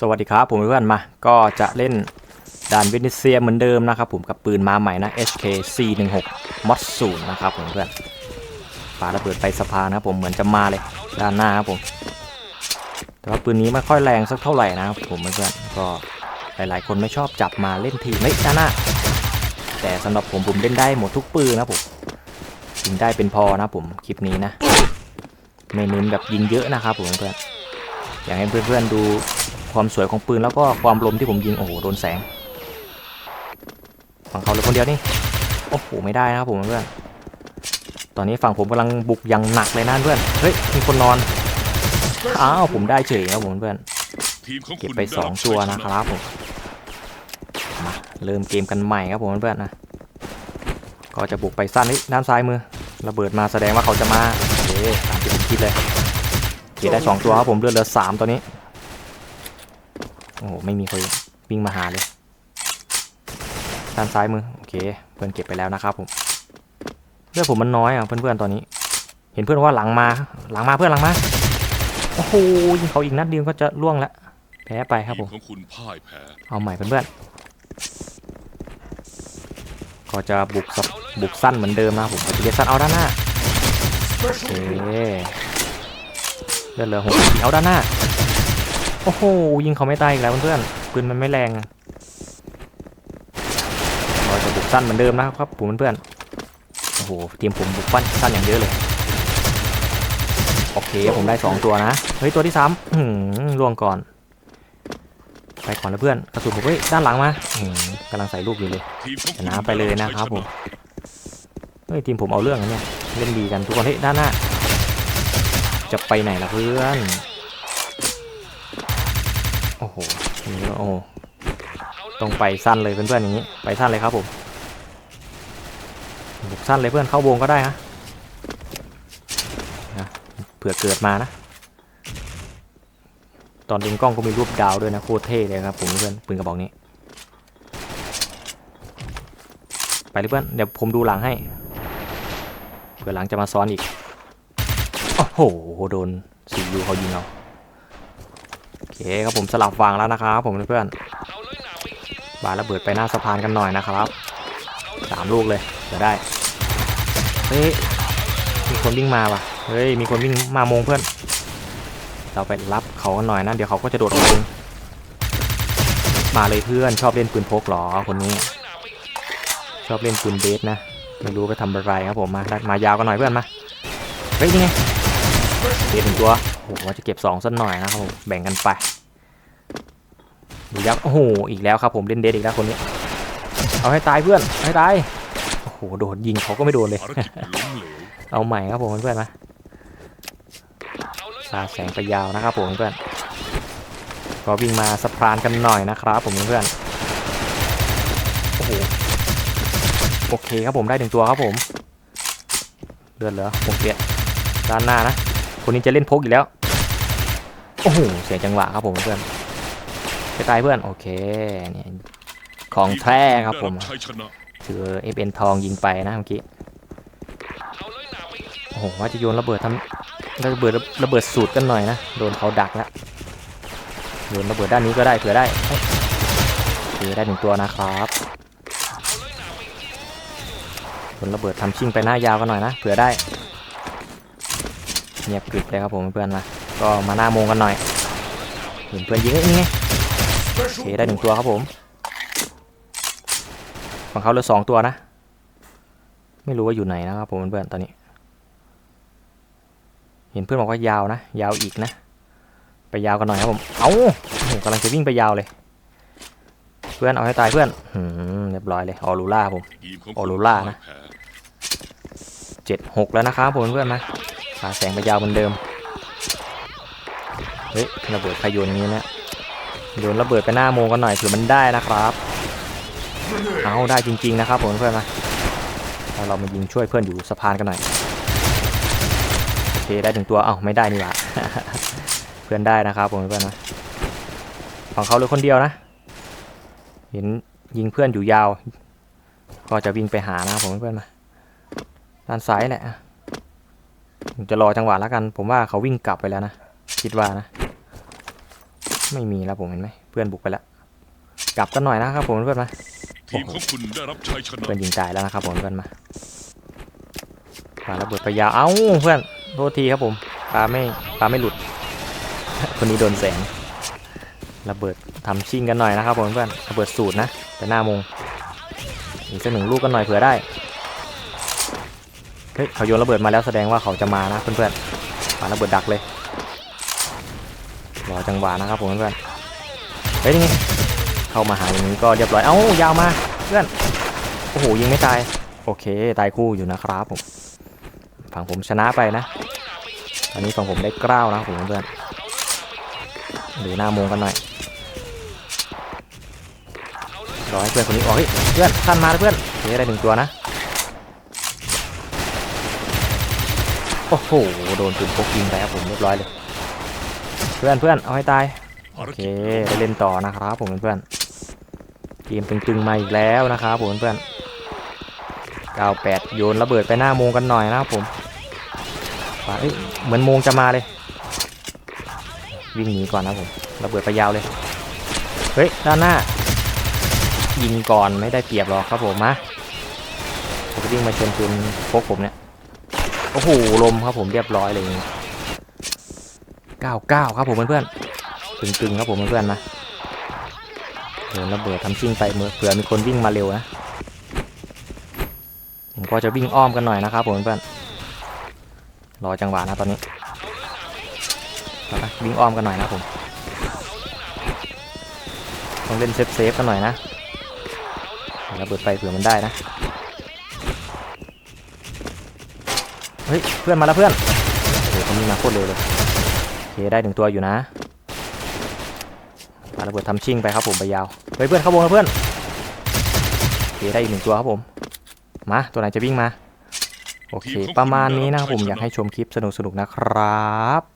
สวัสดีครับผมเพื่อนมา ก็จะเล่นด่านเวนิเซียเหมือนเดิมนะครับผมกับปืนมาใหม่นะ HK 416 mod 0นะครับผมเพื่อนปาระเบิดไปสะพานนะครับผมเหมือนจะมาเลยด้านหน้าครับผมแต่ว่าปืนนี้ไม่ค่อยแรงสักเท่าไหร่นะครับผมเพื่อนก็หลายๆ คนไม่ชอบจับมาเล่นทีไม่ด้านหน้า แต่สำหรับผมผมเล่นได้หมดทุกปืนนะผมยิงได้เป็นพอนะผมคลิปนี้นะไม่เน้นแบบยิงเยอะนะครับผมเพื่อนอยากให้เพื่อนๆดู ความสวยของปืนแล้วก็ความลมที่ผมยิงโอ้โหโดนแสงฝั่งเขาเลยคนเดียวนี่โอ้โหไม่ได้นะครับผมเพื่อนตอนนี้ฝั่งผมกำลังบุกอย่างหนักเลยนะเพื่อนเฮ้ยมีคนนอนอ้าวผมได้เฉยครับผมเพื่อนทีมของเก็บไป 2 ตัวนะครับผมมาเริ่มเกมกันใหม่ครับผมเพื่อนนะก็จะบุกไปสั้นนี่ด้านซ้ายมือระเบิดมาแสดงว่าเขาจะมาโอเคตามที่ผมคิดเลยเก็บได้สองตัวครับผมเลือดเหลือสามตัวนี้ อ้โหไม่มีคนวิ่งมาหาเลยด้านซ้ายมือโอเค เพื่อนเก็บไปแล้วนะครับผมเลือดผมมันน้อยอะเพื่อนๆตอนนี้ เห็นเพื่อนว่าหลังมาหลังมาเพื่อนหลังมาโอ้โหยิงเขาอีกนัดเดียวก็จะล่วงละแพ้ไปครับผมทีมของคุณพ่ายแพ้เอาใหม่เพื่อนๆก็จะบุกสับบุกสั้นเหมือนเดิมนะครับผมจะเรียกสั้นเอาด้านหน้าโอเคเลือดเหลือหกสิบเอาด้านหน้า โอ้โห ยิงเขาไม่ตายอีกแล้วเพื่อนปืนมันไม่แรงเราจะบุกสั้นเหมือนเดิมนะครับผมเพื่อนโอ้โหทีมผมบุกฟันสั้นอย่างเยอะเลย โอเคผมได้สองตัวนะ เฮ้ย ตัวที่สามหือล่วงก่อน ไปก่อนนะเพื่อนกระสุนผมเฮ้ยด้านหลังมาหือกำลังใส่ลูกอยู่เลยชนะไปเลยนะครับผมเฮ้ยทีมผมเอาเรื่องนะเนี่ยเล่นดีกันทุกคนเฮ้ยด้านหน้า จะไปไหนล่ะเพื่อน อ้โหอย่างนี้ก็โอ้โต้องไปสั้นเลยเพื่อนๆอย่างนี้ ไปสั้นเลยครับผมบุกสั้นเลยเพื่อนเข้าวงก็ได้ฮะนะเผื่อเกิดมานะ ตอนดึงกล้องก็มีรูปดาวด้วยนะโคตรเท่เลยครับผมเพื่อนปืนกระบอกนี้ ไปเลยเพื่อนเดี๋ยวผมดูหลังให้เผื่อหลังจะมาซ้อนอีก โอ้โหโดนซียูเขายิงเราโอ เคครับผมสลับวางแล้วนะครับผมเพื่อนๆบาระเบิดไปหน้าสะพานกันหน่อยนะครับสามลูกเลยเดี๋ยวได้เฮ้ยมีคนวิ่งมาว่ะเฮ้ยมีคนวิ่งมามงเพื่อน เราไปรับเขากันหน่อยนะเดี๋ยวเขาก็จะโดดออกมาเองมาเลยเพื่อนชอบเล่นปืนพกเหรอคนนี้ ชอบเล่นปืนเบสนะไม่รู้ไปทำอะไรครับผมมา มายาวกันหน่อยเพื่อนมาเฮ้ยนี่ไง เบสหนึ่งตัวโอ้โหว่าจะเก็บสองสักหน่อยนะครับผมแบ่งกันไปดูยักษ์โอ้โหอีกแล้วครับผมเล่นเดสอีกแล้วคนนี้ เอาให้ตายเพื่อนให้ตายโอ้โหโดนยิงเขาก็ไม่โดนเลย เอาใหม่ครับผมเพื่อนนะสาแสงไปยาวนะครับผมเพื่อนก็วิ่งมาสะพานกันหน่อยนะครับผมเพื่อนโอ้โหโอเคครับผมได้หนึ่งตัวครับผมเลือดเหลือหกเจ็ดด้านหน้านะ คนนี้จะเล่นพกอีกแล้ว โอ้โห เสียจังหวะครับผมเพื่อนไปตายเพื่อน โอเคเนี่ยของแท้ครับผมได้ชัยชนะเจอเอเอ็นทองยิงไปนะเมื่อกี้ โอ้โห ว่าจะโยนระเบิดทำระเบิดระเบิดสูตรกันหน่อยนะ โดนเขาดักแล้วโยนระเบิดด้านนี้ก็ได้เผื่อได้เอ้ยโอได้หนึ่งตัวนะครับโยนระเบิดทำชิ่งไปหน้ายาวกันหน่อยนะเผื่อได้ เงียบกริบเลยครับผมเพื่อนๆนะก็มาหน้าโมงกันหน่อยเห็นเพื่อนยิงเอ้ยนี่ไงโอเคได้หนึ่งตัวครับผมฝั่งเขาเหลือสองตัวนะ ไม่รู้ว่าอยู่ไหนนะครับผมเพื่อนตอนนี้ เห็นเพื่อนบอกว่ายาวนะ ยาวอีกนะ ไปยาวกันหน่อยครับผม เอาโอ้โหกำลังจะวิ่งไปยาวเลย เพื่อนเอาให้ตายเพื่อนหืมเรียบร้อยเลยออรูล่าผมออคุณโรล่านะเจ็ดหกแล้วนะครับผมเพื่อนนะาแสงไปยาวเหมือนเดิม เฮ้ยระเบิดใครโยนอย่างนี้นี่ยโยนระเบิดไปหน้าโมงกันหน่อยเผื่อมันได้นะครับ เอาได้จริง ๆ นะครับผมเพื่อนนะเรามายิงช่วยเพื่อนอยู่สะพานกันหน่อยโอเคได้ถึงตัวเอ้าไม่ได้นี่หว่าเพื่อนได้นะครับผมเพื่อนนะของเขาเลยคนเดียวนะ เห็นยิงเพื่อนอยู่ยาว ก็จะวิ่งไปหานะครับผมเพื่อนๆนะด้านซ้ายแหละ จะรอจังหวะแล้วกัน ผมว่าเขาวิ่งกลับไปแล้วนะ คิดว่านะ ไม่มีแล้วผมเห็นไหมเพื่อนบุกไปแล้ว กลับกันหน่อยนะครับผมเพื่อนมาทีมของคุณได้รับชัยชนะเพื่อนยิงตายแล้วนะครับผมเพื่อนมาปาระเบิดไปยาวเอ้าเพื่อนโทษทีครับผมปาไม่ปาไม่หลุด คนนี้โดนแสงระเบิดทำชิงกันหน่อยนะครับผมเพื่อนระเบิดสูตรนะแต่หน้ามงอีกสักหนึ่งลูกกันหน่อยเผื่อได้ เฮ้ยเขาโยนระเบิดมาแล้วแสดงว่าเขาจะมานะเพื่อนๆปาระเบิดดักเลยรอจังหวะนะครับผมเพื่อนๆเฮ้ยนี่ไงเข้ามาหาอย่างนี้ก็เรียบร้อยเอ้ายาวมาเพื่อนโอ้โหยิงไม่ตายโอเคตายคู่อยู่นะครับผมฝั่งผมชนะไปนะตอนนี้ฝั่งผมได้เกล้าวนะผมเพื่อนดูหน้ามงกันหน่อยรอให้เพื่อนคนนี้ออเฮ้ยเพื่อนท่านมาเพื่อนโอเคได้หนึ่งตัวนะ อ้โหโดนปืนพกยิงไปครับผมเรียบร้อยเลย เพื่อนเพื่อนเอาให้ตายโอเคได้เล่นต่อนะครับผมเพื่อนๆทีมตึงๆมาอีกแล้วนะครับผมเพื่อน98 โยนระเบิดไปหน้าโมงกันหน่อยนะครับผมเอ้ยเหมือนโมงจะมาเลย วิ่งหนีก่อนนะผมระเบิดไปยาวเลย เฮ้ยด้านหน้า ยิงก่อนไม่ได้เปรียบหรอกครับผมมาผมจะวิ่งมาชนปืนพกผมเนี่ย โอ้โหลมครับผมเรียบร้อยเลย99ครับผมเพื่อนๆตึงๆครับผมเพื่อนๆนะเดินระเบิดทำชิ่งไปเมื่อเผื่อมีคนวิ่งมาเร็วนะผมก็จะวิ่งอ้อมกันหน่อยนะครับผมเพื่อนๆรอจังหวะนะตอนนี้วิ่งอ้อมกันหน่อยนะผมต้องเล่นเซฟเซฟๆกันหน่อยนะระเบิดไปเผื่อมันได้นะ เฮ้ยเพื่อนมาแล้วเพื่อนโอ้โหคนนี้มาโคตรเร็วเลยโอเคได้หนึ่งตัวอยู่นะปาระเบิดทำชิ่งไปครับผมไปยาวเฮ้ยเพื่อนเข้าวงแล้วเพื่อนโอเคได้อีกหนึ่งตัวครับผมมาตัวไหนจะวิ่งมาโอเค ประมาณนี้นะครับผมอยากให้ชมคลิปสนุกๆนะครับ